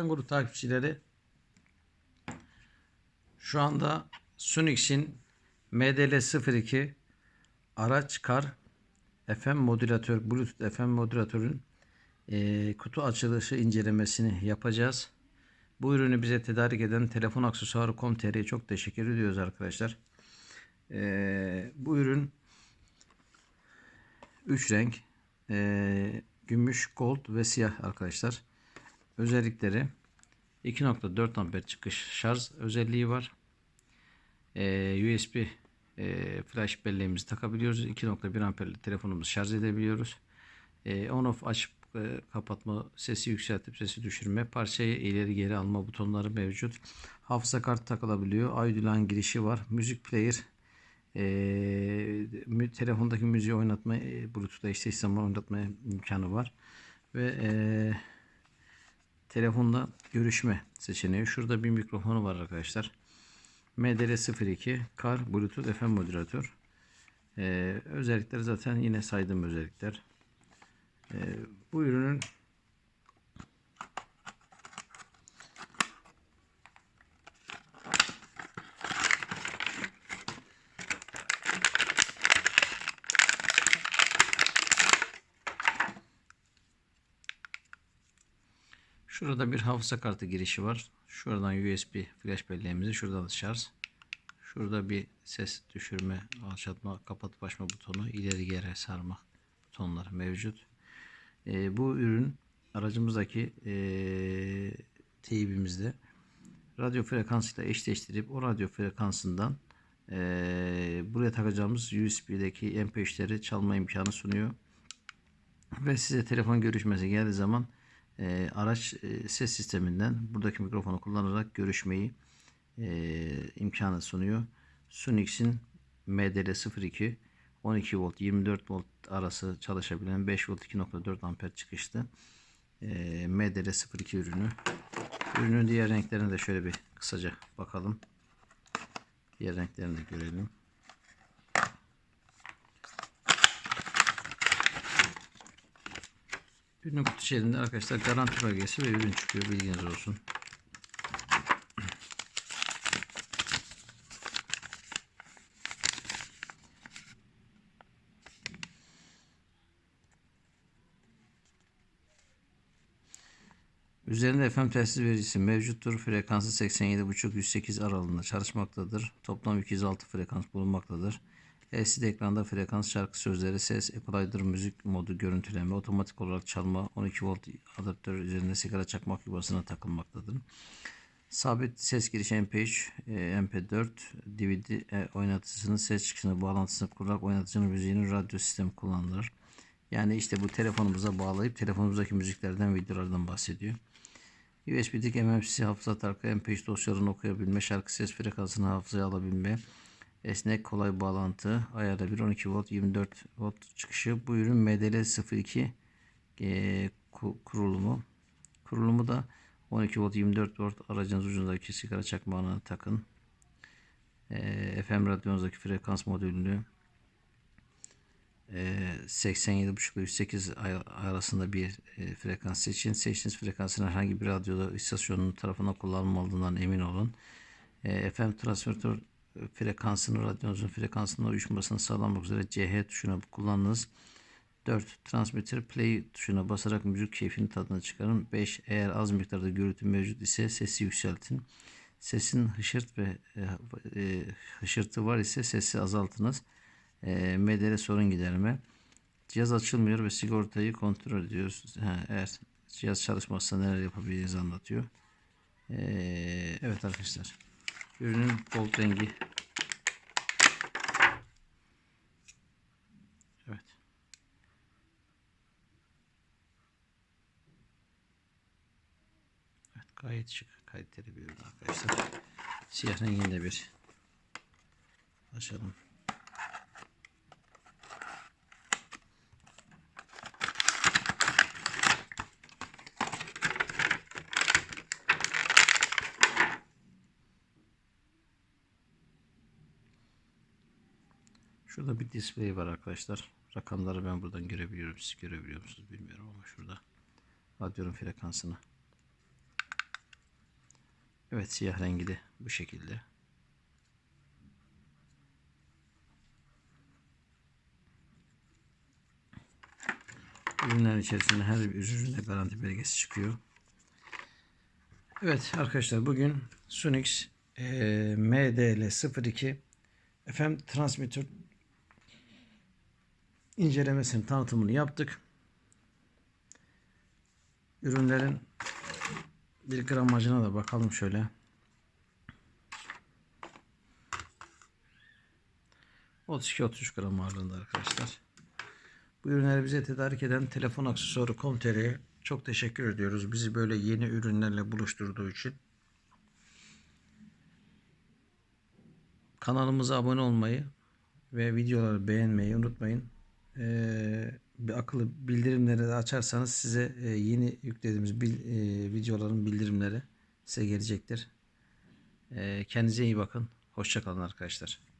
Grup takipçileri şu anda Sunix'in MDL02 araç kar FM modülatör Bluetooth FM modülatörün eee, kutu açılışı incelemesini yapacağız. Bu ürünü bize tedarik eden telefon aksesuarı com.tr'ye çok teşekkür ediyoruz arkadaşlar. Eee, bu ürün 3 renk eee, gümüş, gold ve siyah arkadaşlar. Özellikleri 2.4 amper çıkış şarj özelliği var. Ee, USB e, flash belleğimizi takabiliyoruz. 2.1 amperli telefonumuzu şarj edebiliyoruz. Ee, on off açıp e, kapatma, sesi yükseltip sesi düşürme, parçayı ileri geri alma butonları mevcut. Hafıza kartı takılabiliyor. Aydulan girişi var. Müzik player e, telefondaki müziği oynatma, e, Bluetooth'ta eşleştiği zaman oynatma imkanı var. Ve e, telefonla görüşme seçeneği. Şurada bir mikrofonu var arkadaşlar. MDR02 Car Bluetooth FM modülatör. Ee, özellikleri zaten yine saydığım özellikler. Ee, bu ürünün Şurada bir hafıza kartı girişi var. Şuradan USB flash belleğimizi şuradan da şarj. Şurada bir ses düşürme, alçaltma, kapatıp açma butonu, ileri geri sarma butonları mevcut. Ee, bu ürün aracımızdaki ee, teybimizde radyo frekansıyla eşleştirip o radyo frekansından ee, buraya takacağımız USB'deki MP3'leri çalma imkanı sunuyor. Ve size telefon görüşmesi geldiği zaman e, araç e, ses sisteminden buradaki mikrofonu kullanarak görüşmeyi e, imkanı sunuyor. Sunix'in MDL02 12 volt 24 volt arası çalışabilen 5 volt 2.4 amper çıkışlı e, MDL02 ürünü. Ürünün diğer renklerine de şöyle bir kısaca bakalım. Diğer renklerini de görelim. Ürünün kutu içerisinde arkadaşlar garanti belgesi ve ürün çıkıyor bilginiz olsun. Üzerinde FM telsiz vericisi mevcuttur. Frekansı 87.5-108 aralığında çalışmaktadır. Toplam 206 frekans bulunmaktadır. LCD ekranda frekans şarkı sözleri, ses, equalizer, müzik modu, görüntüleme, otomatik olarak çalma, 12 volt adaptör üzerinde sigara çakmak yuvasına takılmaktadır. Sabit ses girişi MP3, e, MP4, DVD e, oynatıcısının ses çıkışını bağlantısını kurarak oynatıcının müziğinin radyo sistemi kullanılır. Yani işte bu telefonumuza bağlayıp telefonumuzdaki müziklerden, videolardan bahsediyor. USB'deki MMC hafıza tarkı MP3 dosyalarını okuyabilme, şarkı ses frekansını hafızaya alabilme, esnek kolay bağlantı, ayarda 1 12 volt 24 volt çıkışı. Bu ürün MDL02 e, ku- kurulumu. Kurulumu da 12 volt 24 volt aracınız ucundaki sigara çakmağına takın. E, FM radyonuzdaki frekans modülünü e, 87.5 ile 108 ay- arasında bir e, frekans seçin. Seçtiğiniz frekansın herhangi bir radyoda istasyonun tarafından kullanılmadığından emin olun. E, FM transmitör frekansını radyonuzun frekansına uyuşmasını sağlamak üzere CH tuşuna kullanınız. 4. Transmitter play tuşuna basarak müzik keyfini tadını çıkarın. 5. Eğer az miktarda gürültü mevcut ise sesi yükseltin. Sesin hışırt ve e, e, hışırtı var ise sesi azaltınız. E, MDR sorun giderme. Cihaz açılmıyor ve sigortayı kontrol ediyoruz. Ha, eğer cihaz çalışmazsa neler yapabileceğinizi anlatıyor. E, evet arkadaşlar. Ürünün gold rengi. Evet. Evet gayet şık, kaliteli bir ürün arkadaşlar. Siyah renginde bir açalım. Şurada bir display var arkadaşlar. Rakamları ben buradan görebiliyorum. Siz görebiliyor musunuz bilmiyorum ama şurada radyonun frekansını Evet siyah rengi de bu şekilde. Ürünlerin içerisinde her bir üründe garanti belgesi çıkıyor. Evet arkadaşlar bugün Sunix eee MDL02 FM transmitter incelemesinin tanıtımını yaptık. Ürünlerin bir gramajına da bakalım şöyle. ...32-33 gram ağırlığında arkadaşlar. Bu ürünleri bize tedarik eden telefon aksesuarı Com.tr'ye çok teşekkür ediyoruz. Bizi böyle yeni ürünlerle buluşturduğu için. Kanalımıza abone olmayı ve videoları beğenmeyi unutmayın. Bir akıllı bildirimleri de açarsanız size e, yeni yüklediğimiz e, videoların bildirimleri size gelecektir. E, kendinize iyi bakın. Hoşçakalın arkadaşlar.